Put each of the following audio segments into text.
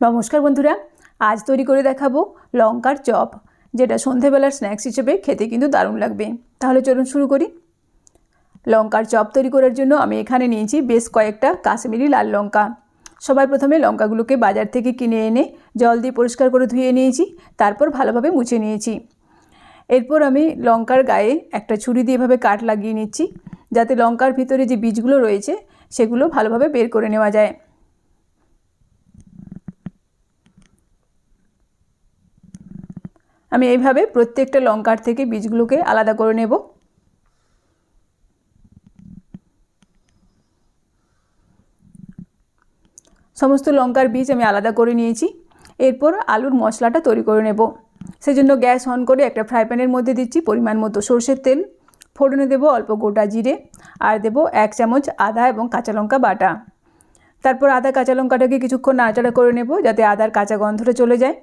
নমস্কার বন্ধুরা, আজ তৈরি করে দেখাবো লঙ্কার চপ, যেটা সন্ধেবেলার স্ন্যাক্স হিসেবে খেতে কিন্তু দারুণ লাগবে। তাহলে চলুন শুরু করি। লঙ্কার চপ তৈরি করার জন্য আমি এখানে নিয়েছি বেশ কয়েকটা কাশ্মীরি লাল লঙ্কা। সবার প্রথমে লঙ্কাগুলোকে বাজার থেকে কিনে এনে জল দিয়ে পরিষ্কার করে ধুয়ে নিয়েছি, তারপর ভালোভাবে মুছে নিয়েছি। এরপর আমি লঙ্কার গায়ে একটা ছুরি দিয়ে এভাবে কাট লাগিয়ে নিচ্ছি, যাতে লঙ্কার ভিতরে যে বীজগুলো রয়েছে, সেগুলো ভালোভাবে বের করে নেওয়া যায়। আমি এইভাবে প্রত্যেকটা লঙ্কার থেকে বীজগুলোকে আলাদা করে নেব। সমস্ত লঙ্কার বীজ আমি আলাদা করে নিয়েছি। এরপর আলুর মশলাটা তৈরি করে নেব। সেজন্য গ্যাস অন করে একটা ফ্রাই প্যানের মধ্যে দিচ্ছি পরিমাণ মতো সর্ষের তেল। ফোড়নে দেবো অল্প গোটা জিরে আর দেবো এক চামচ আদা এবং কাঁচা লঙ্কা বাটা। তারপর আদা কাঁচা লঙ্কাটাকে কিছুক্ষণ নাড়াচাড়া করে নেব যাতে আদার কাঁচা গন্ধটা চলে যায়।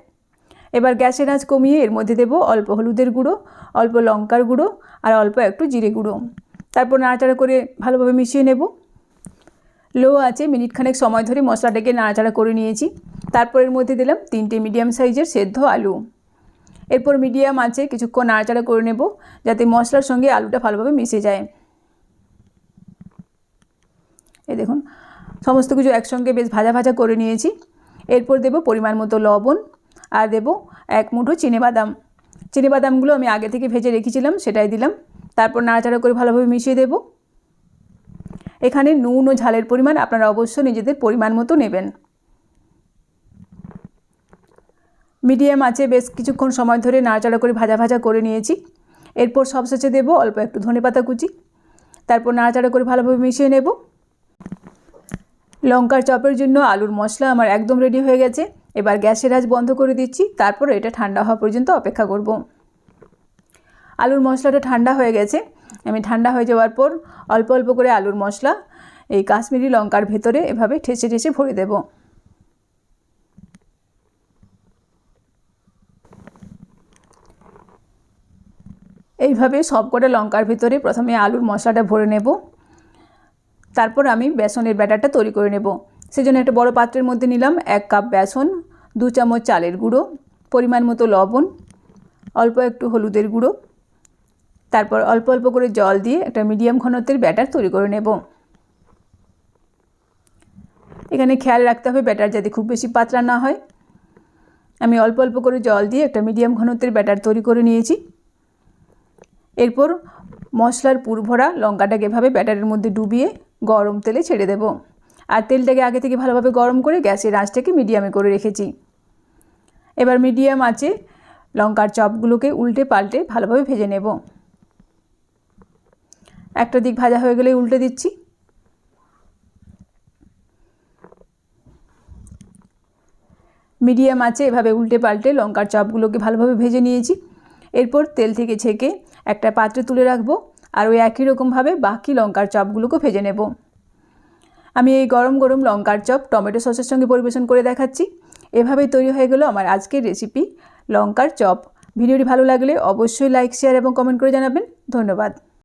এবার গ্যাসের আঁচ কমিয়ে এর মধ্যে দেবো অল্প হলুদের গুঁড়ো, অল্প লঙ্কার গুঁড়ো আর অল্প একটু জিরে গুঁড়ো। তারপর নাড়াচাড়া করে ভালোভাবে মিশিয়ে নেব। লো আছে মিনিটখানেক সময় ধরে মশলাটাকে নাড়াচাড়া করে নিয়েছি। তারপর এর মধ্যে দিলাম তিনটে মিডিয়াম সাইজের সেদ্ধ আলু। এরপর মিডিয়াম আছে কিছুক্ষণ নাড়াচাড়া করে নেব যাতে মশলার সঙ্গে আলুটা ভালোভাবে মিশে যায়। এই দেখুন, সমস্ত কিছু একসঙ্গে বেশ ভাজা ভাজা করে নিয়েছি। এরপর দেব পরিমাণ মতো লবণ আর দেব এক মুঠো চিনেবাদাম। চিনেবাদামগুলো আমি আগে থেকে ভেজে রেখেছিলাম, সেটাই দিলাম। তারপর নাড়াচাড়া করে ভালোভাবে মিশিয়ে দেব। এখানে নুন ও ঝালের পরিমাণ আপনারা অবশ্যই নিজেদের পরিমাণ মতো নেবেন। মিডিয়াম আছে বেশ কিছুক্ষণ সময় ধরে নাড়াচাড়া করে ভাজা ভাজা করে নিয়েছি। এরপর সবশেষে দেব অল্প একটু ধনেপাতা কুচি। তারপর নাড়াচাড়া করে ভালোভাবে মিশিয়ে নেব। লঙ্কার চপের জন্য আলুর মশলা আমার একদম রেডি হয়ে গেছে। এবার গ্যাসের আজ বন্ধ করে দিচ্ছি, তারপর এটা ঠান্ডা হওয়া পর্যন্ত অপেক্ষা করব। আলুর মশলাটা ঠান্ডা হয়ে গেছে। আমি ঠান্ডা হয়ে যাওয়ার পর অল্প অল্প করে আলুর মশলা, এই কাশ্মীরি লঙ্কার ভেতরে এভাবে ঠেসে ঠেসে ভরে দেব। এইভাবে সবকটা লঙ্কার ভিতরে প্রথমে আলুর মশলাটা ভরে নেব। তারপর আমি বেসনের ব্যাটারটা তৈরি করে নেব। সেজন্য একটা বড় পাত্রের মধ্যে নিলাম এক কাপ বেসন, দু চামচ চালের গুঁড়ো, পরিমাণ মতো লবণ, অল্প একটু হলুদের গুঁড়ো। তারপর অল্প অল্প করে জল দিয়ে একটা মিডিয়াম ঘনত্বের ব্যাটার তৈরি করে নেব। এখানে খেয়াল রাখতে হবে ব্যাটার যাতে খুব বেশি পাতলা না হয়। আমি অল্প অল্প করে জল দিয়ে একটা মিডিয়াম ঘনত্বের ব্যাটার তৈরি করে নিয়েছি। এরপর মশলার পুর ভরা লঙ্কাটাকে এভাবে ব্যাটারের মধ্যে ডুবিয়ে গরম তেলে ছেড়ে দেব। আর তেলটাকে আগে থেকে ভালোভাবে গরম করে গ্যাসের আঁচটাকে মিডিয়ামে করে রেখেছি। এবার মিডিয়াম আছে লঙ্কার চপগুলোকে উল্টে পাল্টে ভালোভাবে ভেজে নেব। একটা দিক ভাজা হয়ে গেলে উল্টে দিচ্ছি। মিডিয়াম আছে এভাবে উল্টে পাল্টে লঙ্কার চপগুলোকে ভালোভাবে ভেজে নিয়েছি। এরপর তেল থেকে ছেঁকে একটা পাত্রে তুলে রাখব আর ওই একই রকমভাবে বাকি লঙ্কার চপগুলোকে ভেজে নেব। আমি এই গরম গরম লঙ্কার চপ, টমেটো সসের সঙ্গে পরিবেশন করে দেখাচ্ছি। এভাবেই তৈরি হয়ে গেল আমার আজকের রেসিপি লঙ্কার চপ। ভিডিওটি ভালো লাগলে অবশ্যই লাইক শেয়ার এবং কমেন্ট করে জানাবেন। ধন্যবাদ।